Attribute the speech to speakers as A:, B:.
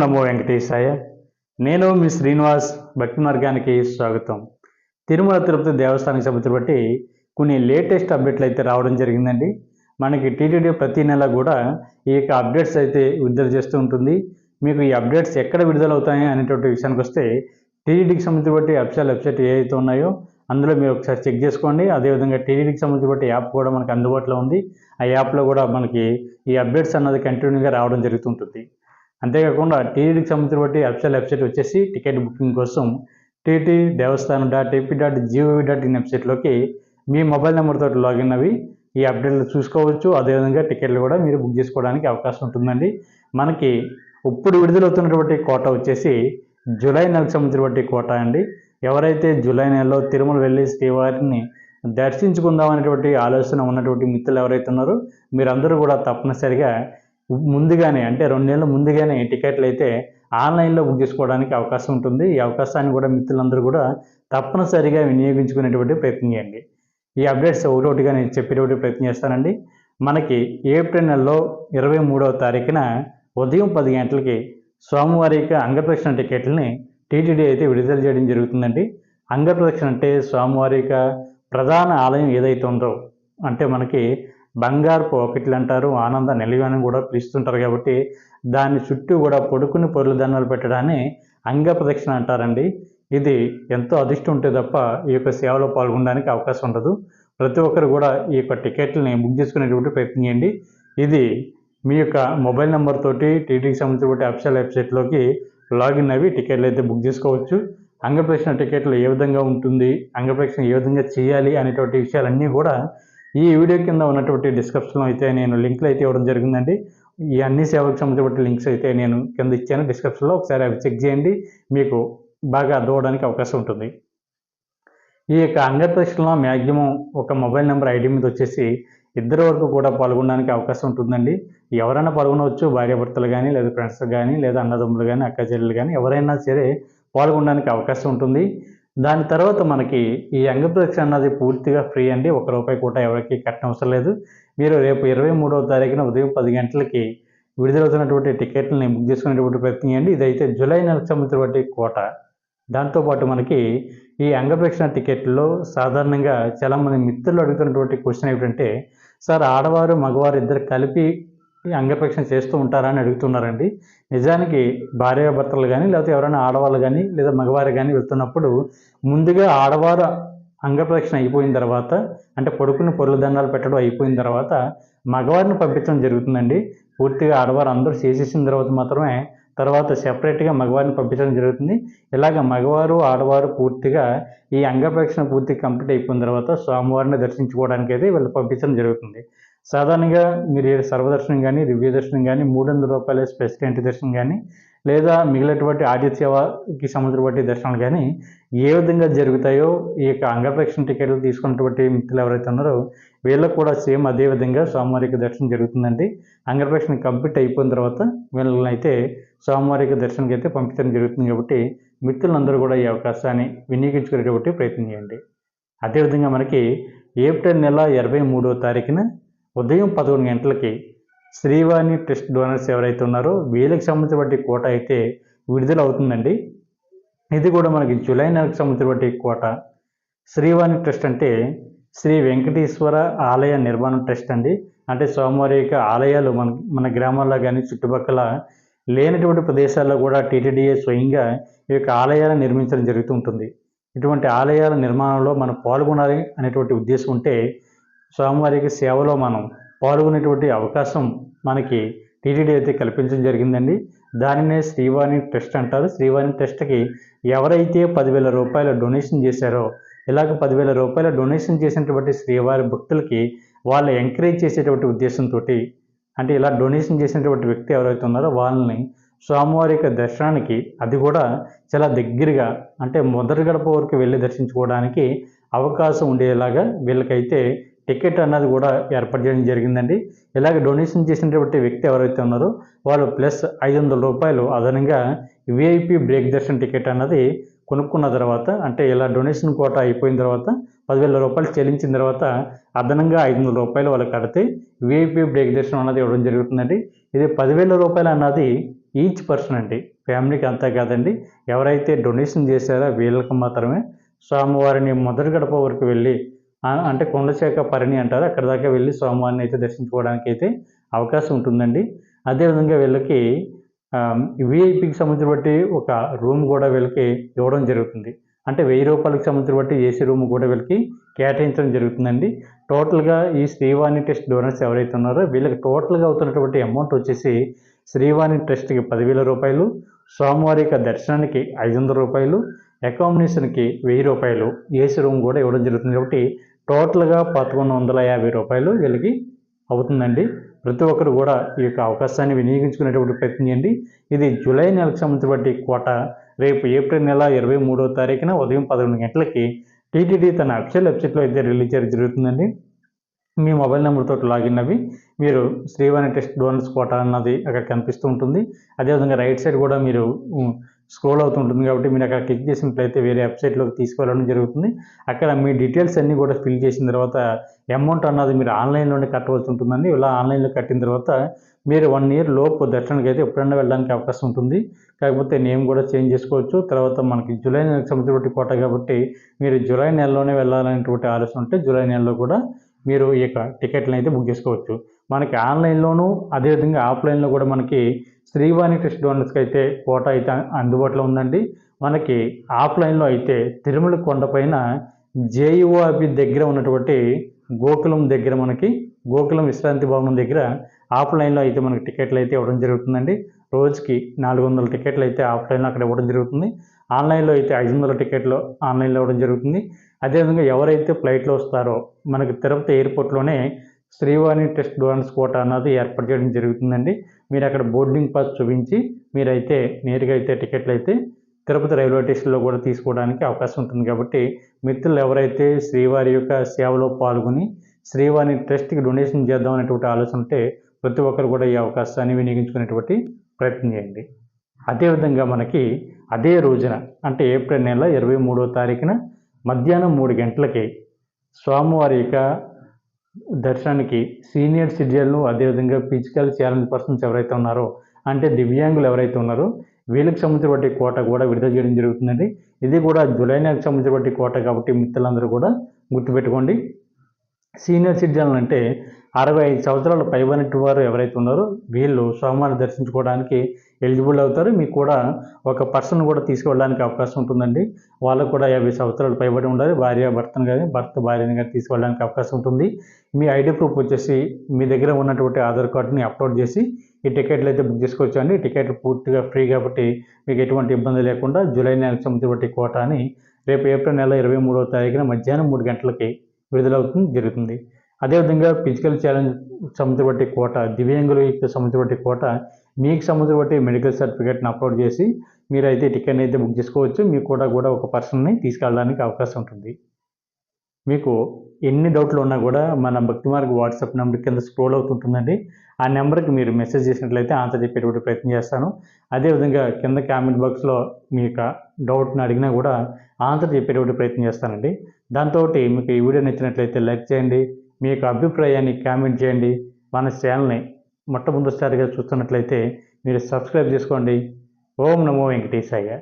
A: నమో వెంకటేశాయ. నేను మీ శ్రీనివాస్ భక్తి మార్గానికి స్వాగతం. తిరుమల తిరుపతి దేవస్థానానికి సంబంధించి బట్టి కొన్ని లేటెస్ట్ అప్డేట్లు అయితే రావడం జరిగిందండి. మనకి టీటీడీ ప్రతి నెల కూడా ఈ యొక్క అప్డేట్స్ అయితే విడుదల చేస్తూ ఉంటుంది. మీకు ఈ అప్డేట్స్ ఎక్కడ విడుదలవుతాయి అనేటువంటి విషయానికి వస్తే టీటీడీకి సంబంధించి బట్టి అఫిషియల్ వెబ్సైట్ ఏ అయితే ఉన్నాయో అందులో మీరు ఒకసారి చెక్ చేసుకోండి. అదేవిధంగా టీటీడీకి సంబంధించి బట్టి యాప్ కూడా మనకు అందుబాటులో ఉంది. ఆ యాప్లో కూడా మనకి ఈ అప్డేట్స్ అన్నది కంటిన్యూగా రావడం జరుగుతుంటుంది అంతేకాకుండా టీటీడీకి సంబంధించిన బట్టి అఫిషియల్ వెబ్సైట్ వచ్చేసి టికెట్ బుకింగ్ కోసం TT Devasthanam dot AP dot G O V dot in వెబ్సైట్లోకి మీ మొబైల్ నెంబర్తో లాగిన్ అవి ఈ అప్డేట్లు చూసుకోవచ్చు. అదేవిధంగా టికెట్లు కూడా మీరు బుక్ చేసుకోవడానికి అవకాశం ఉంటుందండి. మనకి ఇప్పుడు విడుదలవుతున్నటువంటి కోట వచ్చేసి జూలై నెలకు సంబంధించినటువంటి కోట అండి. ఎవరైతే జూలై నెలలో తిరుమల వెళ్ళి శ్రీవారిని దర్శించుకుందాం అనేటువంటి ఆలోచన ఉన్నటువంటి మిత్రులు ఎవరైతే ఉన్నారో మీరందరూ కూడా తప్పనిసరిగా ముందుగానే అంటే రెండు నెలల ముందుగానే టికెట్లు అయితే ఆన్లైన్లో బుక్ చేసుకోవడానికి అవకాశం ఉంటుంది. ఈ అవకాశాన్ని కూడా మిత్రులందరూ కూడా తప్పనిసరిగా వినియోగించుకునేటువంటి ప్రయత్నం చేయండి. ఈ అప్డేట్స్ ఒకటోటిగా నేను చెప్పేటువంటి ప్రయత్నం చేస్తానండి. మనకి ఏప్రిల్ నెలలో ఇరవై మూడవ తారీఖున ఉదయం పది గంటలకి స్వామివారికి అంగప్రదక్షిణ టికెట్లని టీటీడీ అయితే విడుదల చేయడం జరుగుతుందండి. అంగప్రదక్షిణ అంటే స్వామివారిక ప్రధాన ఆలయం ఏదైతే ఉందో అంటే మనకి బంగారు పాకెట్లు అంటారు ఆనంద నిలయని కూడా పిలుస్తుంటారు కాబట్టి దాని చుట్టూ కూడా పొడుకుని పొరుల దండాలు పెట్టడాన్ని అంగ ప్రదక్షిణ అంటారండి. ఇది ఎంతో అదృష్టం ఉంటే తప్ప ఈ యొక్క సేవలో పాల్గొనడానికి అవకాశం ఉండదు. ప్రతి ఒక్కరు కూడా ఈ యొక్క టికెట్లని బుక్ చేసుకునేటువంటి ప్రయత్నం చేయండి. ఇది మీ యొక్క మొబైల్ నెంబర్ తోటి టీటీకి సంబంధించినటువంటి అఫీషియల్ వెబ్సైట్లోకి లాగిన్ అవి టికెట్లు అయితే బుక్ చేసుకోవచ్చు. అంగప్రదక్షిణ టికెట్లు ఏ విధంగా ఉంటుంది అంగప్రదక్షిణ ఏ విధంగా చేయాలి అనేటువంటి విషయాలన్నీ కూడా ఈ వీడియో కింద ఉన్నటువంటి డిస్క్రిప్షన్లో అయితే నేను లింక్లు అయితే ఇవ్వడం జరిగిందండి. ఈ అన్ని సేవలకు సంబంధించిన లింక్స్ అయితే నేను కింద ఇచ్చాను. డిస్క్రిప్షన్లో ఒకసారి అవి చెక్ చేయండి. మీకు బాగా అర్థం అవకాశం ఉంటుంది. ఈ యొక్క ఆంధ్రప్రదేశ్లో మ్యాక్సిమం ఒక మొబైల్ నెంబర్ ఐడి మీద వచ్చేసి ఇద్దరు వరకు కూడా పాల్గొనడానికి అవకాశం ఉంటుందండి. ఎవరైనా పాల్గొనవచ్చు. భార్యాభర్తలు కానీ లేదా ఫ్రెండ్స్ కానీ లేదా అన్నదమ్ములు కానీ అక్క చెల్లెలు కానీ ఎవరైనా సరే పాల్గొనడానికి అవకాశం ఉంటుంది. దాని తర్వాత మనకి ఈ అంగప్రదక్షిణ అన్నది పూర్తిగా ఫ్రీ అండి. ఒక రూపాయి కూడా ఎవరికి కట్టనవసరం అవసరం లేదు. మీరు రేపు ఇరవై మూడవ తారీఖున ఉదయం పది గంటలకి విడుదలవుతున్నటువంటి టికెట్లని బుక్ చేసుకునేటువంటి ప్రయత్నం చేయండి. ఇదైతే జూలై నెలకు సంబంధించినటువంటి కోట. దాంతోపాటు మనకి ఈ అంగప్రక్షణ టికెట్లో సాధారణంగా చాలామంది మిత్రులు అడుగుతున్నటువంటి క్వశ్చన్ ఏమిటంటే సార్ ఆడవారు మగవారు ఇద్దరు కలిపి ఈ చేస్తూ ఉంటారా అని అడుగుతున్నారండి. నిజానికి భార్యాభర్తలు కానీ లేకపోతే ఎవరైనా ఆడవాళ్ళు కానీ లేదా మగవారు కానీ వెళ్తున్నప్పుడు ముందుగా ఆడవారు అంగప్రదక్షిణ అయిపోయిన తర్వాత అంటే పడుకుని పొరుల దండాలు పెట్టడం అయిపోయిన తర్వాత మగవారిని పంపించడం జరుగుతుందండి. పూర్తిగా ఆడవారు అందరూ చేసేసిన తర్వాత మాత్రమే తర్వాత సెపరేట్గా మగవారిని పంపించడం జరుగుతుంది. ఇలాగ మగవారు ఆడవారు పూర్తిగా ఈ అంగప్రదక్షిణ పూర్తి కంప్లీట్ అయిపోయిన తర్వాత స్వామివారిని దర్శించుకోవడానికి అయితే వీళ్ళు పంపించడం జరుగుతుంది. సాధారణంగా మీరు సర్వదర్శనం కానీ దివ్య దర్శనం కానీ మూడు వందల రూపాయల స్పెషల్ ఎంట్రీ దర్శనం కానీ లేదా మిగిలినటువంటి ఆదిత్య సేవకి సంబంధించినటువంటి దర్శనాలు కానీ ఏ విధంగా జరుగుతాయో ఈ యొక్క అంగప్రక్షణ టికెట్లు తీసుకున్నటువంటి మిత్రులు ఎవరైతే ఉన్నారో వీళ్ళకు కూడా సేమ్ అదే విధంగా సోమవారికి దర్శనం జరుగుతుందండి. అంగప్రక్షణ కంప్లీట్ అయిపోయిన తర్వాత వీళ్ళని అయితే సోమవారికి దర్శనానికి అయితే పంపించడం జరుగుతుంది కాబట్టి మిత్రులందరూ కూడా ఈ అవకాశాన్ని వినియోగించుకునేటువంటి ప్రయత్నం చేయండి. అదేవిధంగా మనకి ఏప్రిల్ నెల ఇరవై మూడో తారీఖున ఉదయం పదకొండు గంటలకి శ్రీవాణి ట్రస్ట్ డోనర్స్ ఎవరైతే ఉన్నారో వీళ్ళకి సంబంధించినటువంటి కోట అయితే విడుదల అవుతుందండి. ఇది కూడా మనకి జూలై నెలకు సంబంధించినటువంటి కోట. శ్రీవాణి ట్రస్ట్ అంటే శ్రీ వెంకటేశ్వర ఆలయ నిర్మాణం ట్రస్ట్ అండి. అంటే స్వామివారి యొక్క ఆలయాలు మన మన గ్రామాల్లో కానీ చుట్టుపక్కల లేనటువంటి ప్రదేశాల్లో కూడా టీటీడీఏ స్వయంగా ఈ యొక్క ఆలయాలను నిర్మించడం జరుగుతూ ఉంటుంది. ఇటువంటి ఆలయాల నిర్మాణంలో మనం పాల్గొనాలి అనేటువంటి ఉద్దేశం ఉంటే స్వామివారికి సేవలో మనం పాల్గొనేటువంటి అవకాశం మనకి టీటీడీ అయితే కల్పించడం జరిగిందండి. దానినే శ్రీవాణి ట్రస్ట్ అంటారు. శ్రీవాణి ట్రస్ట్కి ఎవరైతే పదివేల రూపాయల డొనేషన్ చేశారో ఇలాగ పదివేల రూపాయల డొనేషన్ చేసినటువంటి శ్రీవారి భక్తులకి వాళ్ళు ఎంకరేజ్ చేసేటువంటి ఉద్దేశంతో అంటే ఇలా డొనేషన్ చేసినటువంటి వ్యక్తి ఎవరైతే ఉన్నారో వాళ్ళని స్వామివారి యొక్క దర్శనానికి అది కూడా చాలా దగ్గరగా అంటే మొదటి గడప వరకు వెళ్ళి దర్శించుకోవడానికి అవకాశం ఉండేలాగా వీళ్ళకైతే టికెట్ అన్నది కూడా ఏర్పాటు చేయడం జరిగిందండి. ఇలాగ డొనేషన్ చేసినటువంటి వ్యక్తి ఎవరైతే ఉన్నారో వాళ్ళు ప్లస్ ఐదు వందల రూపాయలు అదనంగా విఐపి బ్రేక్ దర్శన్ టికెట్ అన్నది కొనుక్కున్న తర్వాత అంటే ఇలా డొనేషన్ కోట అయిపోయిన తర్వాత పదివేల రూపాయలు చెల్లించిన తర్వాత అదనంగా ఐదు వందల రూపాయలు వాళ్ళు కడితే విఐపి బ్రేక్ దర్శనం అన్నది ఇవ్వడం జరుగుతుందండి. ఇది పదివేల రూపాయలు అన్నది ఈచ్ పర్సన్ అండి. ఫ్యామిలీకి అంతా కాదండి. ఎవరైతే డొనేషన్ చేశారో వీళ్ళకి మాత్రమే. స్వామివారిని మొదటి గడప వరకు వెళ్ళి అంటే కొండశాఖ పరిణి అంటారు. అక్కడ దాకా వెళ్ళి స్వామివారిని అయితే దర్శించుకోవడానికి అయితే అవకాశం ఉంటుందండి. అదేవిధంగా వీళ్ళకి విఐపికి సంబంధించి బట్టి ఒక రూమ్ కూడా వీళ్ళకి ఇవ్వడం జరుగుతుంది. అంటే వెయ్యి రూపాయలకు సంబంధించి బట్టి ఏసీ రూమ్ కూడా వీళ్ళకి కేటాయించడం జరుగుతుందండి. టోటల్గా ఈ శ్రీవాణి టెస్ట్ డోనర్స్ ఎవరైతే ఉన్నారో వీళ్ళకి టోటల్గా అవుతున్నటువంటి అమౌంట్ వచ్చేసి శ్రీవాణి ట్రస్ట్కి పదివేల రూపాయలు స్వామివారి యొక్క దర్శనానికి ఐదు వందల రూపాయలు అకామిడేషన్కి వెయ్యి రూపాయలు ఏసీ రూమ్ కూడా ఇవ్వడం జరుగుతుంది. కాబట్టి టోటల్గా పదకొండు వందల యాభై రూపాయలు వీళ్ళకి అవుతుందండి. ప్రతి ఒక్కరు కూడా ఈ యొక్క అవకాశాన్ని వినియోగించుకునేటువంటి ప్రయత్నం చేయండి. ఇది జూలై నెలకు సంబంధించినటువంటి కోట. రేపు ఏప్రిల్ నెల ఇరవై మూడో తారీఖున ఉదయం పదకొండు గంటలకి టీటీడీ తన అఫీషియల్ వెబ్సైట్లో అయితే రిలీజ్ చేయడం జరుగుతుందండి. మీ మొబైల్ నెంబర్తో లాగిన్ అవి మీరు శ్రీవాణి టెస్ట్ డోనర్స్ కోట అన్నది అక్కడ కనిపిస్తూ ఉంటుంది. అదేవిధంగా రైట్ సైడ్ కూడా మీరు స్క్రోల్ అవుతుంటుంది కాబట్టి మీరు అక్కడ క్లిక్ చేసినట్లయితే వేరే వెబ్సైట్లోకి తీసుకెళ్ళడం జరుగుతుంది. అక్కడ మీ డీటెయిల్స్ అన్నీ కూడా ఫిల్ చేసిన తర్వాత అమౌంట్ అన్నది మీరు ఆన్లైన్లోనే కట్టవలసి ఉంటుందండి. ఇలా ఆన్లైన్లో కట్టిన తర్వాత మీరు వన్ ఇయర్ లోపు దర్శనానికి అయితే ఎప్పుడైనా వెళ్ళడానికి అవకాశం ఉంటుంది. కాకపోతే నేమ్ కూడా చేంజ్ చేసుకోవచ్చు. తర్వాత మనకి జూలై నెలకు సంబంధించిన కోట కాబట్టి మీరు జూలై నెలలోనే వెళ్ళాలనేటువంటి ఆలోచన ఉంటే జూలై నెలలో కూడా మీరు ఈ యొక్క టికెట్లను అయితే బుక్ చేసుకోవచ్చు. మనకి ఆన్లైన్లోనూ అదేవిధంగా ఆఫ్లైన్లో కూడా మనకి శ్రీవాణి టెస్ట్ డోనర్స్కి అయితే కోట అయితే అందుబాటులో ఉందండి. మనకి ఆఫ్లైన్లో అయితే తిరుమల కొండపైన జేయుఓబి దగ్గర ఉన్నటువంటి గోకులం దగ్గర మనకి గోకులం విశ్రాంతి భవనం దగ్గర ఆఫ్లైన్లో అయితే మనకి టికెట్లు అయితే ఇవ్వడం జరుగుతుందండి. రోజుకి నాలుగు వందల టికెట్లు అయితే ఆఫ్లైన్లో అక్కడ ఇవ్వడం జరుగుతుంది. ఆన్లైన్లో అయితే ఐదు వందల టికెట్లు ఆన్లైన్లో ఇవ్వడం జరుగుతుంది. అదేవిధంగా ఎవరైతే ఫ్లైట్లో వస్తారో మనకి తిరుపతి ఎయిర్పోర్ట్లోనే శ్రీవాణి టెస్ట్ డోనర్స్ కోట అన్నది ఏర్పాటు చేయడం జరుగుతుందండి. మీరు అక్కడ బోర్డింగ్ పాస్ చూపించి మీరైతే నేరుగా అయితే టికెట్లు అయితే తిరుపతి రైల్వే స్టేషన్లో కూడా తీసుకోవడానికి అవకాశం ఉంటుంది కాబట్టి మిత్రులు ఎవరైతే శ్రీవారి యొక్క సేవలో పాల్గొని శ్రీవారి ట్రస్ట్కి డొనేషన్ చేద్దాం అనేటువంటి ఆలోచన ఉంటే ప్రతి ఒక్కరు కూడా ఈ అవకాశాన్ని వినియోగించుకునేటువంటి ప్రయత్నం చేయండి. అదేవిధంగా మనకి అదే రోజున అంటే ఏప్రిల్ నెల ఇరవై మూడో తారీఖున మధ్యాహ్నం మూడు గంటలకి స్వామివారి యొక్క దర్శనానికి సీనియర్ సిటిజన్లు అదేవిధంగా ఫిజికల్ ఛాలెంజ్ పర్సన్స్ ఎవరైతే ఉన్నారో అంటే దివ్యాంగులు ఎవరైతే ఉన్నారో వీళ్ళకి సంబంధించిన కోట కూడా విడుదల చేయడం జరుగుతుందండి. ఇది కూడా జూలై నెలకు సంబంధించిన కోట కాబట్టి మిత్రులందరూ కూడా గుర్తుపెట్టుకోండి. సీనియర్ సిటిజన్లు అంటే అరవై ఐదు సంవత్సరాలు పైబడినటువంటి వారు ఎవరైతే ఉన్నారో వీళ్ళు స్వామివారిని దర్శించుకోవడానికి ఎలిజిబుల్ అవుతారు. మీకు కూడా ఒక పర్సన్ కూడా తీసుకెళ్ళడానికి అవకాశం ఉంటుందండి. వాళ్ళకు కూడా యాభై సంవత్సరాలు పైబడి ఉండాలి. భార్య భర్తను కానీ భర్త భార్యను కానీ తీసుకెళ్ళడానికి అవకాశం ఉంటుంది. మీ ఐడి ప్రూఫ్ వచ్చేసి మీ దగ్గర ఉన్నటువంటి ఆధార్ కార్డుని అప్లోడ్ చేసి ఈ టికెట్లు అయితే బుక్ చేసుకోవచ్చు అండి. టికెట్లు పూర్తిగా ఫ్రీ కాబట్టి మీకు ఎటువంటి ఇబ్బంది లేకుండా జూలై నెలకు సంబంధించిన కోటాని రేపు ఏప్రిల్ నెల ఇరవై మూడవ తారీఖున మధ్యాహ్నం మూడు గంటలకి విడుదలవుతుంది జరుగుతుంది. అదేవిధంగా ఫిజికల్ ఛాలెంజ్ సంబంధించబట్టి కోట దివ్యాంగులకు సంబంధించబట్టి కోట మీకు సంబంధించబట్టి మెడికల్ సర్టిఫికేట్ని అప్లోడ్ చేసి మీరైతే టికెట్ అయితే బుక్ చేసుకోవచ్చు. మీకు కూడా కూడా ఒక పర్సన్ని తీసుకెళ్ళడానికి అవకాశం ఉంటుంది. మీకు ఎన్ని డౌట్లు ఉన్నా కూడా మన భక్తి మార్గ వాట్సాప్ నెంబర్ కింద స్క్రోల్ అవుతుంటుందండి. ఆ నెంబర్కి మీరు మెసేజ్ చేసినట్లయితే ఆన్సర్ చెప్పేటువంటి ప్రయత్నం చేస్తాను. అదేవిధంగా కింద కామెంట్ బాక్స్లో మీ యొక్క డౌట్ని అడిగినా కూడా ఆన్సర్ చెప్పేటువంటి ప్రయత్నం చేస్తానండి. దాంతో మీకు ఈ వీడియో నచ్చినట్లయితే లైక్ చేయండి. మీ యొక్క అభిప్రాయాన్ని కామెంట్ చేయండి. మన ఛానల్ని మొట్టమొదటిసారిగా చూస్తున్నట్లయితే మీరు సబ్స్క్రైబ్ చేసుకోండి. ఓం నమో వెంకటేశాయ.